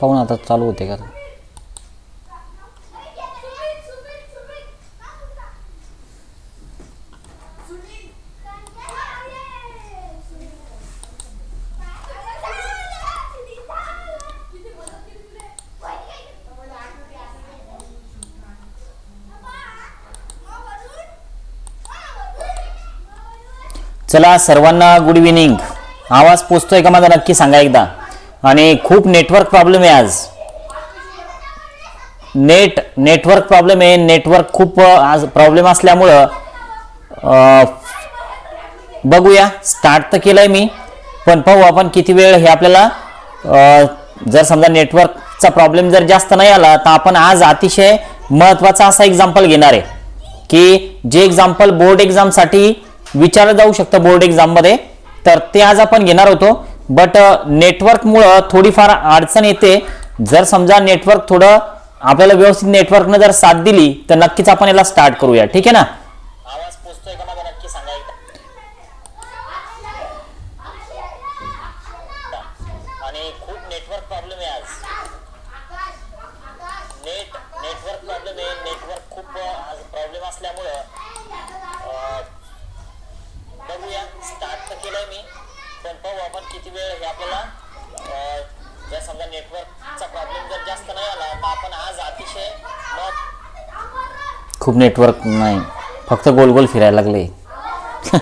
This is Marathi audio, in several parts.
पाहून आता चालू होते का? चला सर्वांना गुड इव्हिनिंग आवाज पोचतोय का माझा? नक्की सांगा एकदा. आणि खूप नेटवर्क प्रॉब्लेम आहे आज. नेट नेटवर्क प्रॉब्लेम आहे. नेटवर्क खूप आज प्रॉब्लेम असल्यामुळं बघूया. स्टार्ट तर केलंय मी पण पाहू आपण किती वेळ हे आपल्याला जर समजा नेटवर्कचा प्रॉब्लेम जर जास्त नाही आला तर आपण आज अतिशय महत्त्वाचा असा एक्झाम्पल घेणार आहे. की जे एक्झाम्पल बोर्ड एक्झामसाठी विचारलं जाऊ शकतं बोर्ड एक्झाममध्ये तर ते आज आपण घेणार होतो. बट नेटवर्कमुळं uh, थोडीफार अडचण येते. जर समजा नेटवर्क थोडं आपल्याला व्यवस्थित नेटवर्कनं जर साथ दिली तर नक्कीच आपण याला स्टार्ट करूया. ठीक आहे ना आवाज पोचतोय का माझा नक्की सांगा आणि खूप नेटवर्क प्रॉब्लेम आहे आज नेट नेटवर्क प्रॉब्लेम आहे नेटवर्क खूप आज प्रॉब्लेम असल्यामुळं अं, बघूया स्टार्ट तर केलंय मी पण पाहू आपण किती वेळ हे आपल्याला जर समजा नेटवर्कचा प्रॉब्लेम जर जास्त नाही आला तर आपण आज अतिशय खूप नेटवर्क नाही. फक्त गोल गोल फिरायला लागले.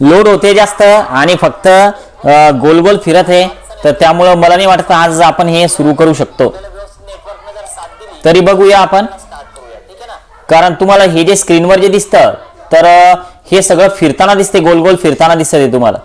लोड होते जास्त आणि फक्त गोल गोल फिरत आहे. तर त्यामुळं मला नाही वाटत आज आपण हे सुरू करू शकतो. तरी बघूया आपण. कारण तुम्हाला हे जे स्क्रीनवर जे दिसतं तर हे सगळं फिरताना दिसते गोल गोल फिरताना दिसतं ते तुम्हाला.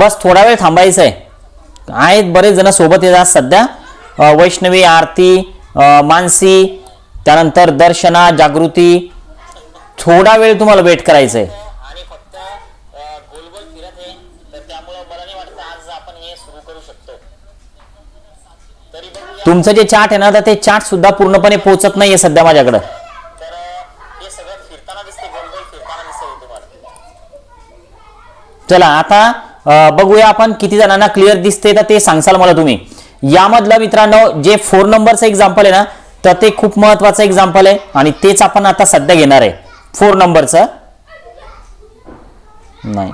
बस थोडा वेळ थांबायचं आहे आहेत बरेच जण सोबत येतात सध्या. वैष्णवी आरती मानसी त्यानंतर दर्शना जागृती. थोडा वेळ तुम्हाला वेट करायचं आहे तुमचं जे चार्ट आहे ना तर ते चार्ट सुद्धा पूर्णपणे पोहोचत नाहीये सध्या माझ्याकडं. हे चला आता बघूया आपण किती जणांना क्लिअर दिसते तर ते सांगसाल मला तुम्ही. यामधलं मित्रांनो जे फोर नंबरचं एक्झाम्पल आहे ना तर ते खूप महत्वाचं एक्झाम्पल आहे आणि तेच आपण आता सध्या घेणार आहे. फोर नंबरचं नाही.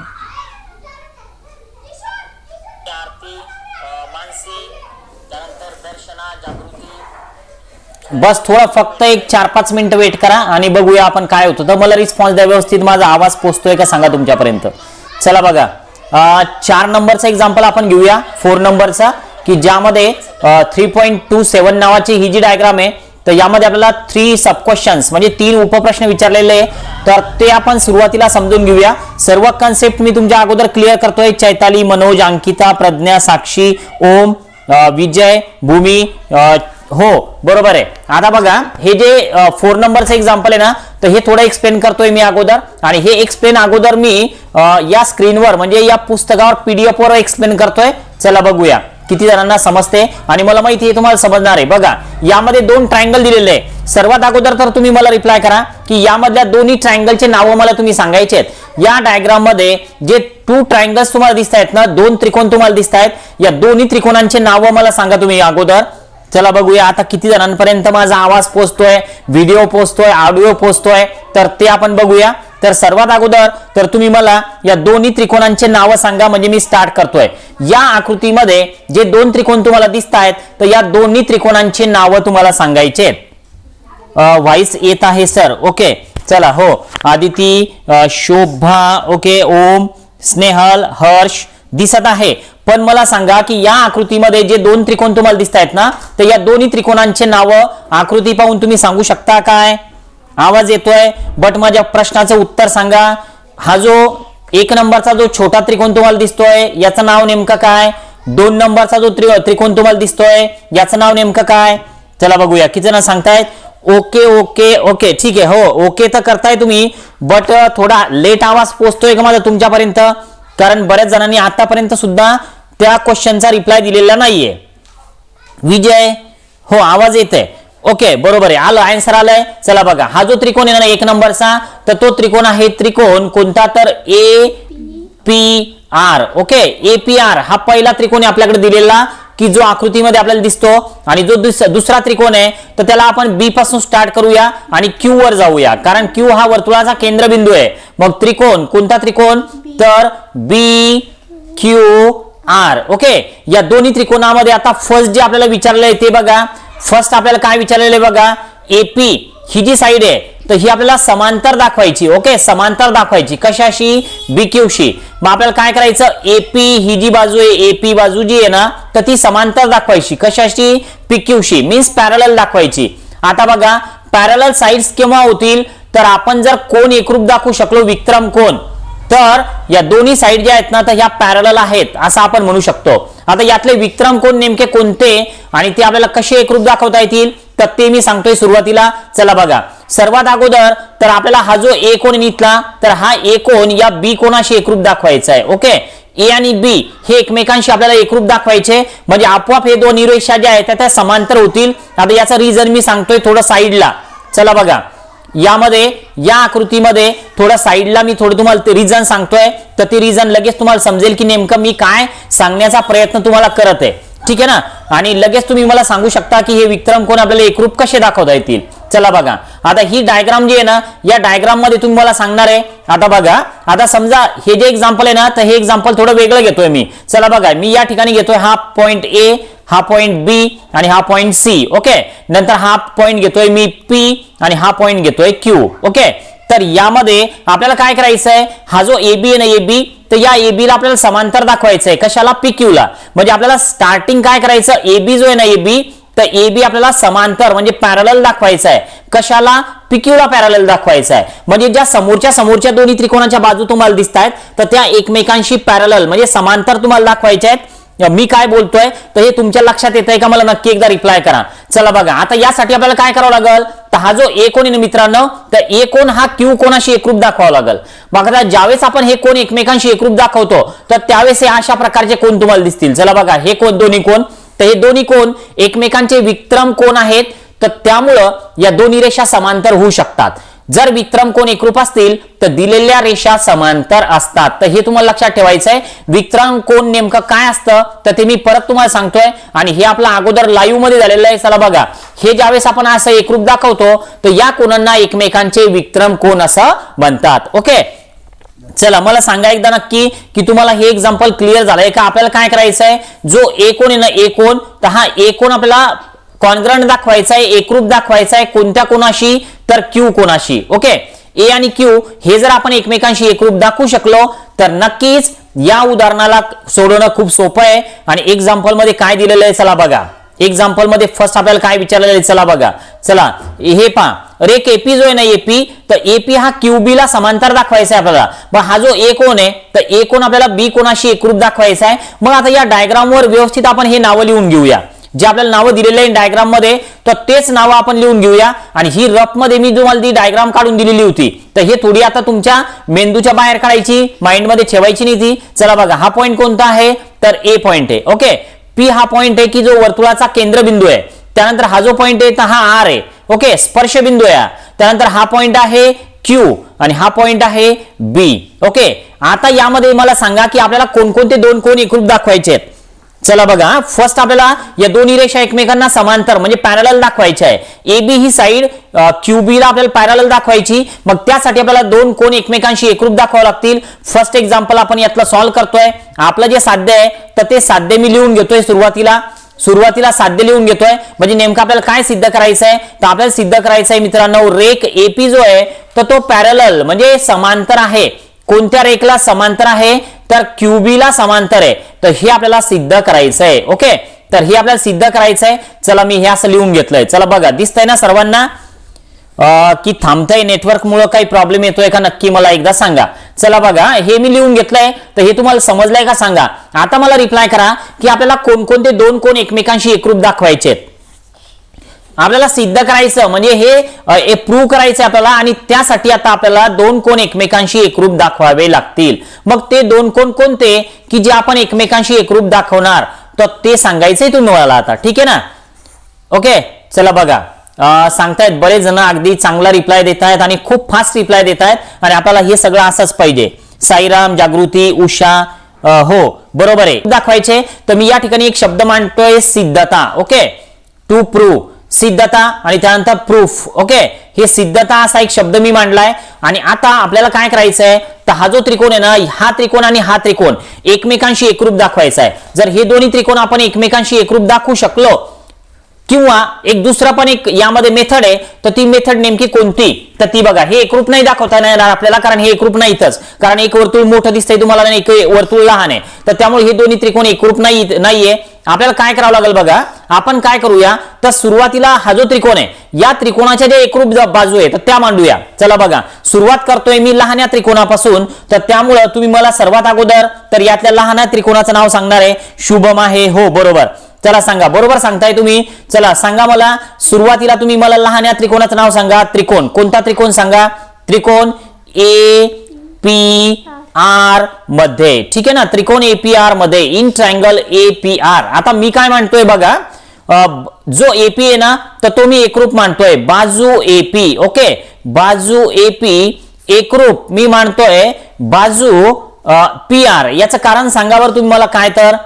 बस थोडं फक्त एक चार पाच मिनिटं वेट करा आणि बघूया आपण काय होतं. तर मला रिस्पॉन्स द्या व्यवस्थित माझा आवाज पोचतोय का सांगा तुमच्यापर्यंत. चला बघा. चार नंबरचा एक्झाम्पल आपण घेऊया. फोर नंबरचा की ज्यामध्ये थ्री पॉईंट टू सेवन नावाची ही जी डायग्राम आहे तर यामध्ये आपल्याला थ्री सब क्वेश्चन्स म्हणजे तीन उपप्रश्न विचारलेले आहे. तर ते आपण सुरुवातीला समजून घेऊया. सर्व कन्सेप्ट मी तुमच्या अगोदर क्लिअर करतोय. चैताली मनोज अंकिता प्रज्ञा साक्षी ओम विजय भूमी हो बरोबर आहे. आता बघा हे जे फोर नंबरचं एक्झाम्पल आहे ना तर हे थोडं एक्सप्लेन करतोय मी अगोदर. आणि हे एक्सप्लेन अगोदर मी या स्क्रीनवर म्हणजे या पुस्तकावर पीडीएफ वर एक्सप्लेन करतोय. चला बघूया. किती जणांना समजते? आणि मला माहिती आहे तुम्हाला समजणार आहे. बघा यामध्ये दोन ट्रायंगल दिलेले आहे सर्वात अगोदर तर तुम्ही मला रिप्लाय करा की यामधल्या दोन्ही ट्रायंगलचे नावं मला तुम्ही सांगायचे आहेत. या डायग्राममध्ये जे टू ट्रायंगल्स तुम्हाला दिसत आहेत ना दोन त्रिकोण तुम्हाला दिसत आहेत या दोन्ही त्रिकोणांचे नावं मला सांगा तुम्ही अगोदर. चला बघूया आता किती जणांपर्यंत माझा आवाज पोचतोय व्हिडिओ पोचतोय ऑडिओ पोचतोय तर ते आपण बघूया. तर सर्वात अगोदर तर तुम्ही मला या दोन्ही त्रिकोणांचे नावं सांगा म्हणजे मी स्टार्ट करतोय. या आकृतीमध्ये जे दोन त्रिकोण तुम्हाला दिसत आहेत तर या दोन्ही त्रिकोणांचे नावं तुम्हाला सांगायचे व्हाईस येत आहे सर. ओके चला हो. आदिती शोभा ओके ओम स्नेहल हर्ष दिसत आहे. पण मला सांगा की या आकृतीमध्ये जे दोन त्रिकोण तुम्हाला दिसत आहेत ना तर या दोन्ही त्रिकोणांचे नावं आकृती पाहून तुम्ही सांगू शकता काय? आवाज येतोय बट माझ्या प्रश्नाचं उत्तर सांगा. हा जो एक नंबरचा जो छोटा त्रिकोण तुम्हाला दिसतोय याचं नाव नेमकं काय? दोन नंबरचा जो त्रि त्रिकोण तुम्हाला दिसतोय याचं नाव नेमकं काय? चला बघूया किती जण सांगतायत? ओके ओके ओके ठीक आहे हो ओके तर करताय तुम्ही बट थोडा लेट आवाज पोचतोय का माझा तुमच्यापर्यंत? कारण बऱ्याच जणांनी आतापर्यंत सुद्धा त्या क्वेश्चनचा रिप्लाय दिलेला नाहीये. विजय हो आवाज येत आहे ओके बरोबर आहे. आलं आन्सर आलंय. चला बघा. हा जो त्रिकोण आहे ना एक नंबरचा तर तो त्रिकोण आहे त्रिकोण कोणता? तर A P R okay A P R हा पहिला त्रिकोण आहे आपल्याकडे दिलेला की जो आकृतीमध्ये आपल्याला दिसतो. आणि जो दुसरा त्रिकोण आहे तर त्याला आपण बी पासून स्टार्ट करूया आणि क्यू वर जाऊया. कारण क्यू हा वर्तुळाचा केंद्रबिंदू आहे. मग त्रिकोण कोणता त्रिकोण? तर बी क्यू आर ओके या दोन्ही त्रिकोणामध्ये आता फर्स्ट जे आपल्याला विचारलंय ते बघा. फर्स्ट आपल्याला काय विचारलेलं आहे बघा? एपी ही जी साईड आहे तर ही आपल्याला समांतर दाखवायची. ओके समांतर दाखवायची. कशाशी? बीक्यूशी मग आपल्याला काय करायचं? एपी ही जी बाजू आहे एपी बाजू जी आहे ना तर ती समांतर दाखवायची. कशाशी? पीक्यूशी मीन्स पॅरल दाखवायची. आता बघा पॅरल साईड्स केव्हा होतील? तर आपण जर कोण एकरूप दाखवू शकलो विक्रम कोण तर या दोन्ही साईड ज्या आहेत ना तर ह्या पॅरल आहेत असं आपण म्हणू शकतो. आता यातले विक्रम कोण नेमके कोणते आणि ते आपल्याला कसे एकरूप दाखवता येतील तर ते मी सांगतोय सुरुवातीला. चला बघा. सर्वात अगोदर तर आपल्याला हा जो ए कोण निघला तर हा ए कोण या बी कोणाशी एकरूप दाखवायचा आहे ओके? ए आणि बी हे एकमेकांशी आपल्याला एकरूप दाखवायचे. म्हणजे आपोआप हे दोन रेषा ज्या आहेत त्या- त्या समांतर होतील. आता याचा रिझन मी सांगतोय थोडं साईडला चला बघा. यामध्ये या आकृतीमध्ये थोडं साईडला मी थोडं तुम्हाला रिझन सांगतोय. तर ते रिझन लगेच तुम्हाला समजेल की नेमकं मी काय सांगण्याचा प्रयत्न तुम्हाला करत आहे. ठीक आहे ना? आणि लगेच तुम्ही मला सांगू शकता की हे विक्रम कोण आपल्याला एकरूप कसे दाखवता येतील? चला बघा. आता ही डायग्राम जी आहे ना या डायग्राममध्ये तुम्ही मला सांगणार आहे. आता बघा. आता समजा हे जे एक्झाम्पल आहे ना तर हे एक्झाम्पल थोडं वेगळं घेतोय मी. चला बघा. मी या ठिकाणी घेतोय हा पॉईंट ए हा पॉइंट बी आणि हा पॉइंट सी ओके नंतर हा पॉइंट घेतोय मी पी आणि हा पॉइंट घेतोय क्यू ओके तर यामध्ये आपल्याला काय करायचं आहे हा जो ए बी आहे ना ए बी तर या ए ला आपल्याला समांतर दाखवायचं आहे कशाला पी ला. म्हणजे आपल्याला स्टार्टिंग काय करायचं? ए बी जो आहे ना ए बी तर ए बी आपल्याला समांतर म्हणजे पॅरल दाखवायचं आहे कशाला पिक्यूला पॅरल दाखवायचं आहे म्हणजे ज्या समोरच्या समोरच्या दोन्ही त्रिकोणाच्या बाजू तुम्हाला दिसत आहेत तर त्या एकमेकांशी पॅरल म्हणजे समांतर तुम्हाला दाखवायच्या आहेत मी काय बोलतोय तर हे तुमच्या लक्षात येत आहे का? मला नक्की एकदा रिप्लाय करा. चला बघा आता यासाठी आपल्याला काय करावं लागेल? तर हा जो ए कोण आहे मित्रांनो तर ए कोण हा क्यू कोणाशी एकरूप दाखवावा लागेल. मग आता ज्यावेळेस आपण हे कोण एकमेकांशी एकरूप दाखवतो तर त्यावेळेस हे अशा प्रकारचे कोण तुम्हाला दिसतील? चला बघा हे कोण? दोन्ही कोण? तर हे दोन्ही कोण एकमेकांचे विक्रम कोण आहेत? तर त्यामुळं या दोन्ही रेषा समांतर होऊ शकतात. जर विक्रम कोण एकरूप असतील तर दिलेल्या रेषा समांतर असतात. तर हे तुम्हाला लक्षात ठेवायचं आहे. विक्रम कोण नेमकं काय असतं तर ते मी परत तुम्हाला सांगतोय. आणि हे आपलं अगोदर लाईव्हमध्ये झालेलं आहे. चला बघा. हे ज्यावेळेस आपण असं एकरूप दाखवतो तर या कोणांना एकमेकांचे विक्रम कोण असं म्हणतात. ओके? चला मला सांगा एकदा नक्की की तुम्हाला हे एक्झाम्पल क्लिअर झालंय का? आपल्याला काय करायचं आहे जो एकोण आहे ना एकोण तर हा एकोण आपल्याला कॉन्ग्रंट दाखवायचा आहे एकरूप दाखवायचा आहे कोणत्या कोणाशी? तर क्यू कोणाशी? ओके ए आणि क्यू हे जर आपण एकमेकांशी एकरूप दाखवू शकलो तर नक्कीच या उदाहरणाला सोडवणं खूप सोपं आहे. आणि एक्झाम्पलमध्ये काय दिलेलं आहे चला बघा. एक्झाम्पलमध्ये फर्स्ट आपल्याला काय विचारलेलं आहे चला बघा. चला हे पहा. रेक एपी जो आहे ना एपी तर एपी हा क्यूबी ला समांतर दाखवायचा आहे आपल्याला. मग हा जो ए कोण आहे तर ए कोण आपल्याला बी कोणाशी एकरूप दाखवायचा आहे? मग आता या डायग्राम वर व्यवस्थित आपण हे नावं लिहून घेऊया. जे आपल्याला नावं दिलेले आहे डायग्राममध्ये तर तेच नावं आपण लिहून घेऊया. आणि ही रफमध्ये मी तुम्हाला ती डायग्राम काढून दिलेली होती. तर हे थोडी आता तुमच्या मेंदूच्या बाहेर काढायची माइंडमध्ये ठेवायची नाही ती. चला बघा हा पॉईंट कोणता आहे? तर ए पॉईंट आहे. ओके पी हा पॉईंट आहे की जो वर्तुळाचा केंद्रबिंदू आहे. त्यानंतर हा जो पॉईंट आहे तर हा आर आहे. ओके स्पर्श बिंदू आहे त्यानंतर हा पॉईंट आहे क्यू आणि हा पॉईंट आहे बी ओके आता यामध्ये मला सांगा की आपल्याला कोणकोणते दोन कोण एकरूप दाखवायचे आहेत? चला बघा फर्स्ट आपल्याला या दोन्ही रेषा एकमेकांना समांतर म्हणजे पॅरल दाखवायच्या आहे. A B he side QB ला आपल्याला पॅरल दाखवायची. मग त्यासाठी आपल्याला दोन कोण एकमेकांशी एकरूप दाखवावं लागतील. फर्स्ट एक्झाम्पल आपण यातलं सॉल्व्ह करतोय. आपलं जे साध्य आहे तर ते साध्य मी लिहून घेतोय सुरुवातीला. सुरुवातीला साध्य लिहून घेतोय. म्हणजे नेमकं आपल्याला काय सिद्ध करायचं आहे तर आपल्याला सिद्ध करायचं आहे मित्रांनो रेक एपी जो आहे तर तो पॅरल म्हणजे समांतर आहे. कोणत्या रेकला समांतर आहे? तर क्यूबीला समांतर आहे. तर हे आपल्याला सिद्ध करायचं आहे ओके? तर हे आपल्याला सिद्ध करायचं आहे चला मी हे असं लिहून घेतलंय. चला बघा दिसतंय ना सर्वांना? की थांबतंय नेटवर्क मुळे काही प्रॉब्लेम येतोय का? नक्की मला एकदा सांगा. चला बघा हे मी लिहून घेतलंय. तर हे तुम्हाला समजलंय का? सांगा. आता मला रिप्लाय करा की आपल्याला कोणकोणते दोन कोण एकमेकांशी एकरूप दाखवायचे आहेत आपल्याला सिद्ध करायचं म्हणजे हे प्रूव्ह करायचं आपल्याला आणि त्यासाठी आता आपल्याला दोन कोण एकमेकांशी एकरूप दाखवावे लागतील. मग ते दोन कोण कोणते? की जे आपण एकमेकांशी एकरूप दाखवणार तर ते सांगायचंय तुम्हाला आता ठीक आहे ना? ओके चला बघा. सांगतायत बरेच जण अगदी चांगला रिप्लाय देत आहेत आणि खूप फास्ट रिप्लाय देत आहेत आणि आपल्याला हे सगळं असंच पाहिजे. साईराम जागृती उषा हो बरोबर आहे. दाखवायचे तर मी या ठिकाणी एक शब्द मांडतोय सिद्धता ओके? टू प्रूव्ह सिद्धता आणि त्यानंतर प्रूफ ओके हे सिद्धता असा एक शब्द मी मांडलाय. आणि आता आपल्याला काय करायचंय? तर हा जो त्रिकोण आहे ना हा त्रिकोण आणि हा त्रिकोण एकमेकांशी एकरूप दाखवायचा आहे जर हे दोन्ही त्रिकोण आपण एकमेकांशी एकरूप दाखवू शकलो किंवा एक दुसरा पण एक यामध्ये मेथड आहे तर ती मेथड नेमकी कोणती? तर ती बघा हे एकरूप नाही दाखवता नाही येणार आपल्याला कारण हे एकरूप नाहीतच. कारण एक वर्तुळ मोठं दिसतंय तुम्हाला एक वर्तुळ लहान आहे. तर त्यामुळे हे दोन्ही त्रिकोण एकरूप नाही नाहीये. आपल्याला काय करावं लागेल बघा आपण काय करूया? तर सुरुवातीला हा जो त्रिकोण आहे या त्रिकोणाच्या जे एकरूप बाजू आहे तर त्या मांडूया. चला बघा सुरुवात करतोय मी लहान या त्रिकोणापासून तर त्यामुळं तुम्ही मला सर्वात अगोदर तर यातल्या लहान त्रिकोणाचं नाव सांगणार आहे. शुभम आहे हो बरोबर. चला सांगा बरोबर सांगताय तुम्ही. चला सांगा मला सुरुवातीला तुम्ही मला लहान या त्रिकोणाचं नाव सांगा. त्रिकोण कोणता त्रिकोण सांगा? त्रिकोण ए पी आरमध्ये. ठीक आहे ना? त्रिकोण ए पी आरमध्ये. In triangle A P R आता मी काय मांडतोय बघा? जो जो एपी आहे ना तर तो मी एकरूप मांडतोय. बाजू एपी ओके? बाजू एपी एकरूप मी मांडतोय. बाजू पी आर याचं कारण सांगा बरं तुम्ही मला काय तर.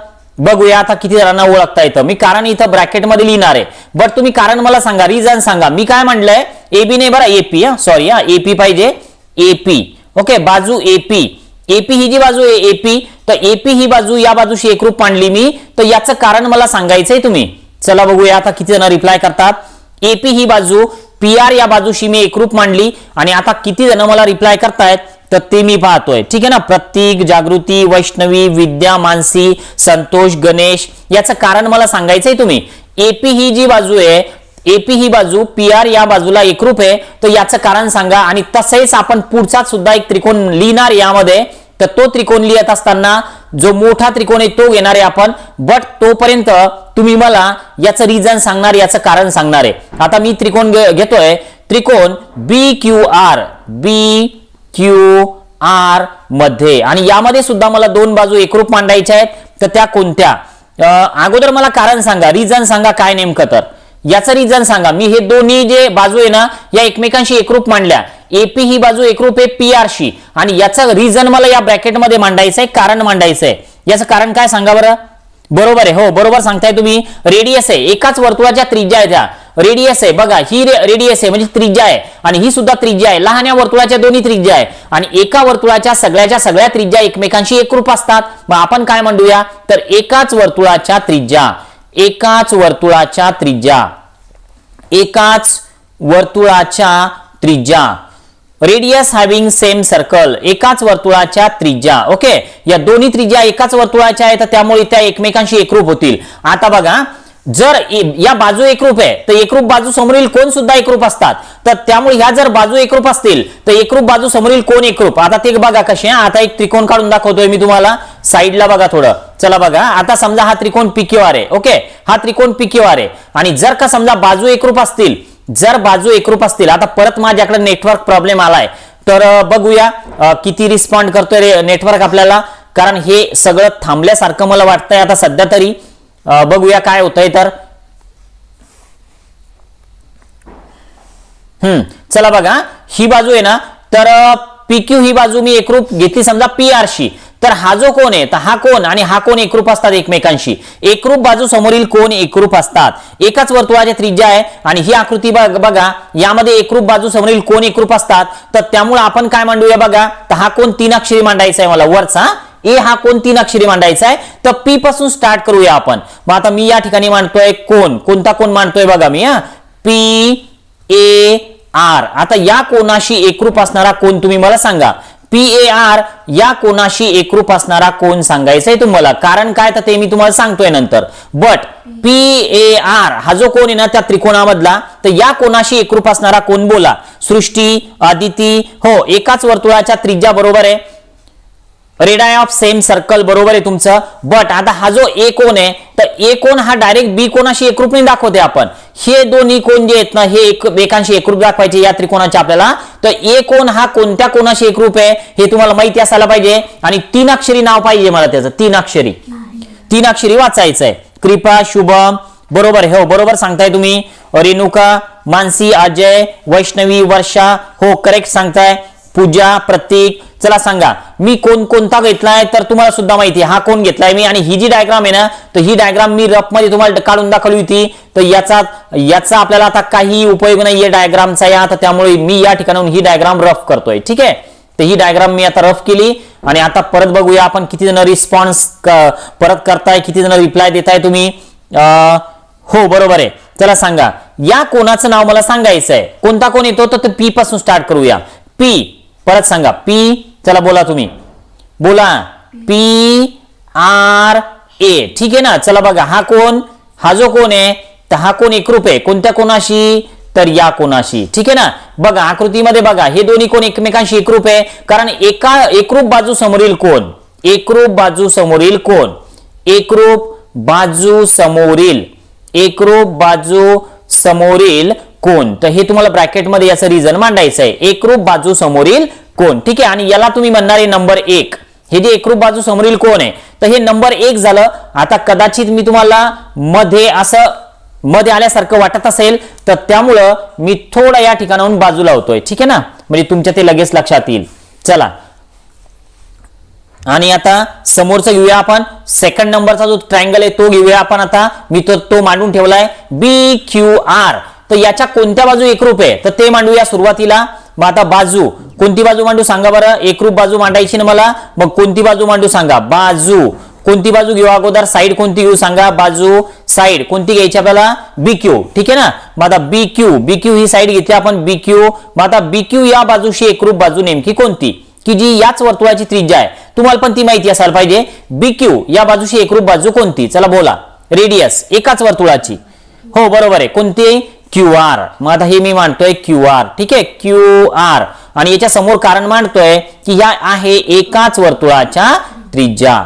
बघूया आता किती जणांना ओळखता येतं. मी कारण इथं ब्रॅकेटमध्ये लिहिणार आहे. बट तुम्ही कारण मला सांगा रिझन सांगा. मी काय म्हणलंय? एबी नाही बरं एपी हा? सॉरी हा? एपी पाहिजे. एपी ओके बाजू एपी एपी ही जी बाजू आहे एपी तर एपी ही बाजू या बाजूशी एकरूप मांडली मी. तर याचं कारण मला सांगायचंय तुम्ही. चला बघूया आता किती जण रिप्लाय करतात. एपी ही बाजू पी आर या बाजूशी मी एकरूप मांडली. आणि आता किती जण मला रिप्लाय करतायत? तर ते मी पाहतोय. ठीक आहे ना? प्रतीक जागृती वैष्णवी विद्या मानसी संतोष गणेश याचं कारण मला सांगायचंय तुम्ही. एपी ही जी बाजू आहे एपी ही बाजू पी आर या बाजूला एकरूप आहे तर याचं कारण सांगा. आणि तसेच आपण पुढचा सुद्धा एक त्रिकोण लिहिणार यामध्ये. तर तो त्रिकोण लिहित असताना जो मोठा त्रिकोण आहे तो घेणार आहे आपण. बट तोपर्यंत तुम्ही मला याचं रिझन सांगणार याचं कारण सांगणार आहे. आता मी त्रिकोण घेतोय. त्रिकोण B Q R B Q आरमध्ये. आणि यामध्ये सुद्धा मला दोन बाजू एकरूप मांडायच्या आहेत. तर त्या कोणत्या? अगोदर मला कारण सांगा. रिझन सांगा काय नेमकं तर. याचं रिझन सांगा. मी हे दोन्ही जे बाजू आहे ना या एकमेकांशी एकरूप मांडल्या. एपी ही बाजू एकरूप आहे पी आर शी. आणि याचं रिझन मला या ब्रॅकेटमध्ये मांडायचंय कारण मांडायचंय. याचं कारण काय सांगा बरं? बरोबर आहे हो बरोबर सांगताय तुम्ही. रेडियस आहे एकाच वर्तुळाच्या त्रिज्या आहे त्या रेडियस आहे बघा ही रेडियस आहे म्हणजे त्रिज्या आहे. आणि ही सुद्धा त्रिज्या आहे. लहान या वर्तुळाच्या दोन्ही त्रिज्या आहे. आणि एका वर्तुळाच्या सगळ्याच्या सगळ्या त्रिज्या एकमेकांशी एकरूप असतात. मग आपण काय म्हणूया? तर एकाच वर्तुळाच्या त्रिज्या. एकाच वर्तुळाच्या त्रिज्या. एकाच वर्तुळाच्या त्रिज्या. रेडियस हॅव्हिंग सेम सर्कल एकाच वर्तुळाच्या त्रिज्या ओके या दोन्ही त्रिज्या एकाच वर्तुळाच्या आहेत तर त्यामुळे त्या एकमेकांशी एकरूप होतील. आता बघा जर या बाजू एकरूप आहे तर एकरूप बाजू समोरील कोण सुद्धा एकरूप असतात? तर त्यामुळे ह्या जर बाजू एकरूप असतील तर एकरूप बाजू समोरील कोण एकरूप? आता ते बघा कसे आता एक त्रिकोण काढून दाखवतोय मी तुम्हाला. साईडला बघा थोडं. चला बघा. आता समजा हा त्रिकोण पिक्यू आहे ओके हा त्रिकोण पिक्यू आहे. आणि जर का समजा बाजू एकरूप असतील जर बाजू एकरूप असतील आता परत माझ्याकडे नेटवर्क प्रॉब्लेम आलाय. तर बघूया किती रिस्पॉन्ड करतोय नेटवर्क आपल्याला. कारण हे सगळं थांबल्यासारखं मला वाटतंय आता सध्या तरी. बघूया काय होतंय तर. हम्म चला बघा. ही बाजू आहे ना तर पीक्यू ही बाजू मी एकरूप घेतली समजा पी आरशी तर हा जो कोण आहे तर हा कोण आणि हा कोण एकरूप असतात एकमेकांशी. एकरूप बाजू समोरील कोण एकरूप असतात. एकाच वर्तुळाची त्रिज्या आहे आणि ही आकृती बघ- बघा यामध्ये एकरूप बाजू समोरील कोण एकरूप असतात. तर त्यामुळे आपण काय मांडूया बघा तर हा कोण तीन अक्षरी मांडायचा आहे मला वरचा. ए हा कोण तीन अक्षरी मांडायचा आहे. तर पी पासून स्टार्ट करूया आपण. मग आता मी या ठिकाणी मांडतोय कोण? कोणता कोण मांडतोय बघा मी हा? पी ए आर आता या कोणाशी एकरूप असणारा कोण तुम्ही मला सांगा? पी ए आर या कोणाशी एकरूप असणारा कोण सांगायचंय तुम्हाला? कारण काय तर ते मी तुम्हाला सांगतोय नंतर. बट पी ए आर हा जो कोण आहे ना त्या त्रिकोणामधला तर या कोणाशी एकरूप असणारा कोण बोला? सृष्टी आदिती हो एकाच वर्तुळाच्या त्रिज्या बरोबर आहे. Radii of same circle बरोबर आहे तुमचं. बट आता हा जो ए कोण आहे तर ए कोण हा डायरेक्ट बी कोणाशी एकरूप नाही दाखवते आपण. हे दोन्ही कोण जे आहेत ना हे एक एकरूप दाखवायचे या त्रिकोणाचे आपल्याला. तर ए कोण हा कोणत्या कोणाशी एकरूप आहे हे तुम्हाला माहिती असायला पाहिजे. आणि तीन अक्षरी नाव पाहिजे मला त्याचं तीन अक्षरी. तीन अक्षरी वाचायचं आहे कृपा शुभम बरोबर आहे हो बरोबर सांगताय तुम्ही. रेणुका मानसी अजय वैष्णवी वर्षा हो करेक्ट सांगताय. पूजा प्रतीक चला सांगा मी कोण कोणता घेतलाय? तर तुम्हाला सुद्धा माहिती आहे हा कोण घेतलाय मी? आणि ही जी डायग्राम आहे ना तर ही डायग्राम मी रफमध्ये तुम्हाला काढून दाखवली होती. तर याचा याचा आपल्याला आता काही उपयोग नाहीये डायग्रामचा या तर त्यामुळे मी या ठिकाणाहून ही डायग्राम रफ करतोय ठीक आहे? तर ही डायग्राम मी आता रफ केली. आणि आता परत बघूया आपण किती जण रिस्पॉन्स परत करताय किती जण रिप्लाय देताय तुम्ही. हो बरोबर आहे. चला सांगा या कोणाचं नाव मला सांगायचं आहे कोणता कोण येतो? तर पी पासून स्टार्ट करूया. पी परत सांगा. पी चला बोला तुम्ही. बोला. P R A. ठीक आहे ना? चला बघा. हा कोण? हा जो कोण आहे तर हा कोण एकरूप आहे? कोणत्या कोणाशी? तर या कोणाशी. ठीक आहे ना? बघा आकृतीमध्ये बघा. हे दोन्ही कोण एकमेकांशी एकरूप आहे? कारण एका एकरूप बाजू समोरील कोण? एकरूप बाजू समोरील कोण? एकरूप बाजू समोरील. एकरूप बाजू समोरील कोण? तर हे तुम्हाला ब्रॅकेटमध्ये याचं रिझन मांडायचं आहे. एकरूप बाजू समोरील कोण? ठीक आहे आणि याला तुम्ही म्हणणारे नंबर एक. हे जे एकरूप बाजू समोरील कोण आहे? तर हे नंबर एक झालं. आता कदाचित मी तुम्हाला मध्ये असं मध्ये आल्यासारखं वाटत असेल तर त्यामुळं मी थोडा या ठिकाणाहून बाजूला होतोय ठीक आहे ना? म्हणजे तुमच्या ते लगेच लक्षात येईल. चला. आणि आता समोरचा घेऊया आपण. सेकंड नंबरचा जो ट्रायंगल आहे तो घेऊया आपण आता. मी तो तो मांडून ठेवलाय. बी क्यू आर तर याच्या कोणत्या बाजू एकरूप आहे? तर ते मांडूया सुरुवातीला. मग आता बाजू कोणती बाजू मांडू सांगा बरं? एकरूप बाजू मांडायची ना मला मग कोणती बाजू मांडू सांगा? बाजू. कोणती बाजू घेऊ अगोदर? साईड कोणती घेऊ सांगा? बाजू साईड कोणती घ्यायची आपल्याला? बी क्यू ठीक आहे ना? मग आता बी क्यू बी क्यू ही साईड घेतली आपण बी क्यू मग आता बी क्यू या बाजूशी एकरूप बाजू नेमकी कोणती? की जी याच वर्तुळाची त्रिज्या आहे. तुम्हाला पण ती माहिती असायला पाहिजे. बी क्यू या बाजूशी एकरूप बाजू कोणती? चला बोला. रेडियस एकाच वर्तुळाची. हो बरोबर आहे. कोणती? Q R. मग आता हे मी मांडतोय क्यू आर. ठीक आहे? Q R. आणि याच्या समोर कारण मांडतोय की ह्या आहे एकाच वर्तुळाच्या त्रिज्या.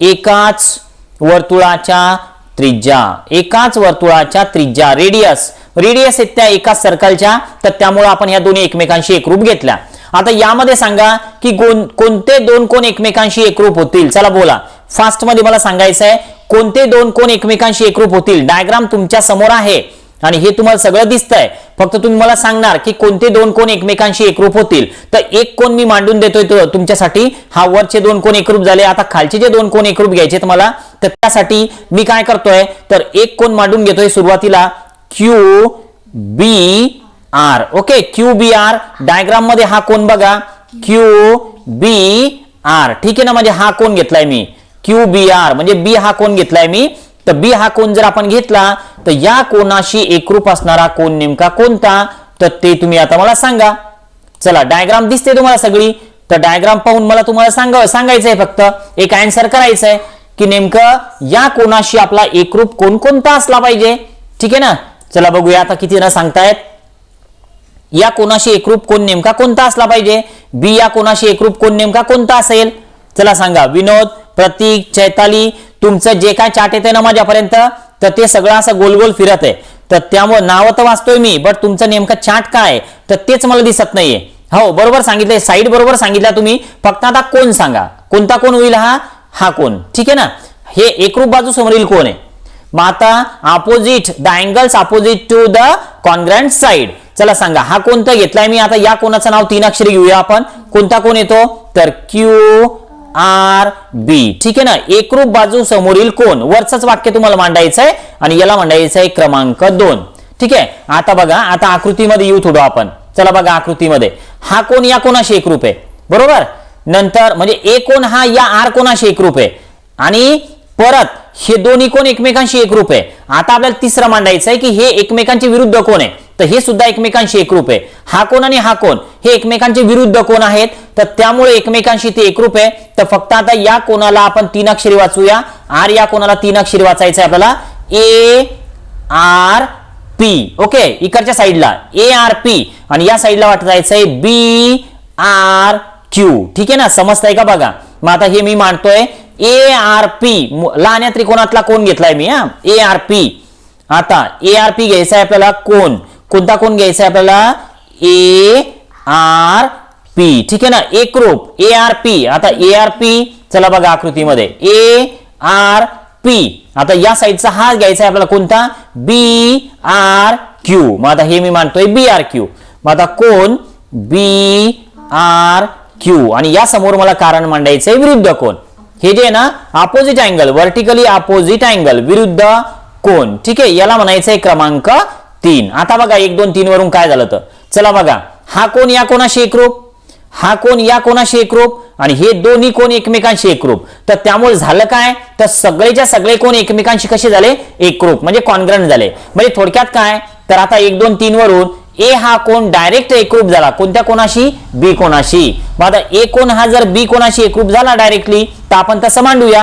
एकाच वर्तुळाच्या त्रिज्या. एकाच वर्तुळाच्या त्रिज्या. रेडियस रेडियस आहेत त्या एकाच सर्कलच्या तर त्यामुळे आपण या दोन्ही एकमेकांशी एकरूप घेतल्या. आता यामध्ये सांगा की कोण- कोणते दोन कोण एकमेकांशी एकरूप होतील? चला बोला. फास्टमध्ये मला सांगायचं आहे कोणते दोन कोण एकमेकांशी एकरूप होतील? डायग्राम तुमच्यासमोर आहे. आणि हे तुम्हाला सगळं दिसतंय. फक्त तुम्ही मला सांगणार की कोणते दोन कोण एकमेकांशी एकरूप होतील. तर एक कोण मी मांडून देतोय तो तुमच्यासाठी हा वरचे दोन कोण एकरूप झाले आता खालचे जे दोन कोण एकरूप घ्यायचे मला तर त्यासाठी मी काय करतोय तर एक कोण मांडून घेतोय सुरुवातीला Q B R okay Q B R डायग्राममध्ये हा कोण बघा क्यू बी आर ठीक आहे ना म्हणजे हा कोण घेतलाय मी? क्यू बी आर म्हणजे बी हा कोण घेतलाय मी? तर बी हा कोण जर आपण घेतला तर या कोणाशी एकरूप असणारा कोण नेमका कोणता? तर ते तुम्ही आता मला सांगा. चला डायग्राम दिसते तुम्हाला सगळी. तर डायग्राम पाहून मला तुम्हाला सांगा सांगायचंय फक्त एक अँसर करायचंय की नेमकं या कोणाशी आपला एकरूप कोण कोणता असला पाहिजे? ठीक आहे ना? चला बघूया आता किती जण सांगतायत. या कोणाशी एकरूप कोण नेमका कोणता असला पाहिजे? बी या कोणाशी एकरूप कोण नेमका कोणता असेल? चला सांगा. विनोद प्रतीक चैताली तुमचं जे काय चाट येते ना माझ्यापर्यंत तर ते सगळं असं गोल गोल फिरत आहे. तर त्यामुळे नाव तर वाचतोय मी बट तुमचं नेमकं चाट काय आहे? तर तेच मला दिसत नाहीये. हो बरोबर सांगितलंय साईड बरोबर सांगितलं तुम्ही. फक्त आता कोण सांगा? कोणता कोण होईल हा? हा कोण. ठीक आहे ना? हे एकरूप बाजू समोरील कोण आहे? मग आता opposite the angles opposite to the congruent side चला सांगा हा कोणता घेतलाय मी? आता या कोणाचं नाव तीन अक्षरी घेऊया आपण. कोणता कोण येतो? तर क्यू आर बी. ठीक आहे ना? एकरूप बाजू समोरील कोण? वरचंच वाक्य तुम्हाला मांडायचं आहे आणि याला मांडायचं आहे क्रमांक दोन. ठीक आहे? आता बघा आता आकृतीमध्ये येऊ थोडं आपण. चला बघा आकृतीमध्ये. हा कोण या कोणाशी एकरूप आहे? बरोबर? नंतर म्हणजे ए कोण हा या आर कोणाशी एकरूप आहे? आणि परत हे दोन्ही कोण एकमेकांशी एकरूप आहे? आता आपल्याला तिसरं मांडायचं आहे की हे एकमेकांचे विरुद्ध कोण आहे? तर हे सुद्धा एकमेकांशी एकरूप आहे. हा कोण आणि हा कोण? हे एकमेकांचे विरुद्ध कोण आहेत? तर त्यामुळे एकमेकांशी ते एकरूप आहे. तर फक्त आता या कोणाला आपण तीन अक्षरी वाचूया. आर या कोणाला तीन अक्षरी वाचायचं आहे आपल्याला? ए आर पी. ओके इकडच्या साईडला. A R P. आणि या साईडला वाटायचंय आहे बी आर क्यू. ठीक आहे ना? समजतंय का बघा? मग आता हे मी मांडतोय. ए आर पी लहान्या त्रिकोणातला कोण घेतलाय मी हा? ए आर पी आता ए आर पी घ्यायचा आहे आपल्याला कोण? कोणता कोण घ्यायचा आहे आपल्याला? ए आर पी ठीक आहे ना? एकरूप. ए आर पी आता ए आर पी चला बघा आकृतीमध्ये. ए आर पी आता या साईडचा हा घ्यायचा आहे आपल्याला कोणता? बी आर क्यू मग आता हे मी मानतोय बी आर क्यू मग आता कोण? बी आर क्यू आणि या समोर मला कारण मांडायचंय विरुद्ध कोण? हे जे आहे ना opposite angle vertically opposite angle विरुद्ध कोण ठीक आहे? याला म्हणायचं आहे क्रमांक तीन. आता बघा एक दोन तीन वरून काय झालं तर. चला बघा. हा कोण या कोणाशी एकरूप? हा कोण या कोणाशी एकरूप? आणि हे दोन्ही कोण एकमेकांशी एकरूप. तर त्यामुळे झालं काय? तर सगळेच्या सगळे कोण एकमेकांशी कसे झाले? एकरूप. म्हणजे कॉन्ग्रंट झाले. म्हणजे थोडक्यात काय? तर आता एक दोन तीन वरून ए हा कोण डायरेक्ट एकरूप झाला. कोणत्या कोणाशी? बी कोणाशी. मग आता ए कोण हा जर बी कोणाशी एकरूप झाला डायरेक्टली तर आपण तसं मांडूया.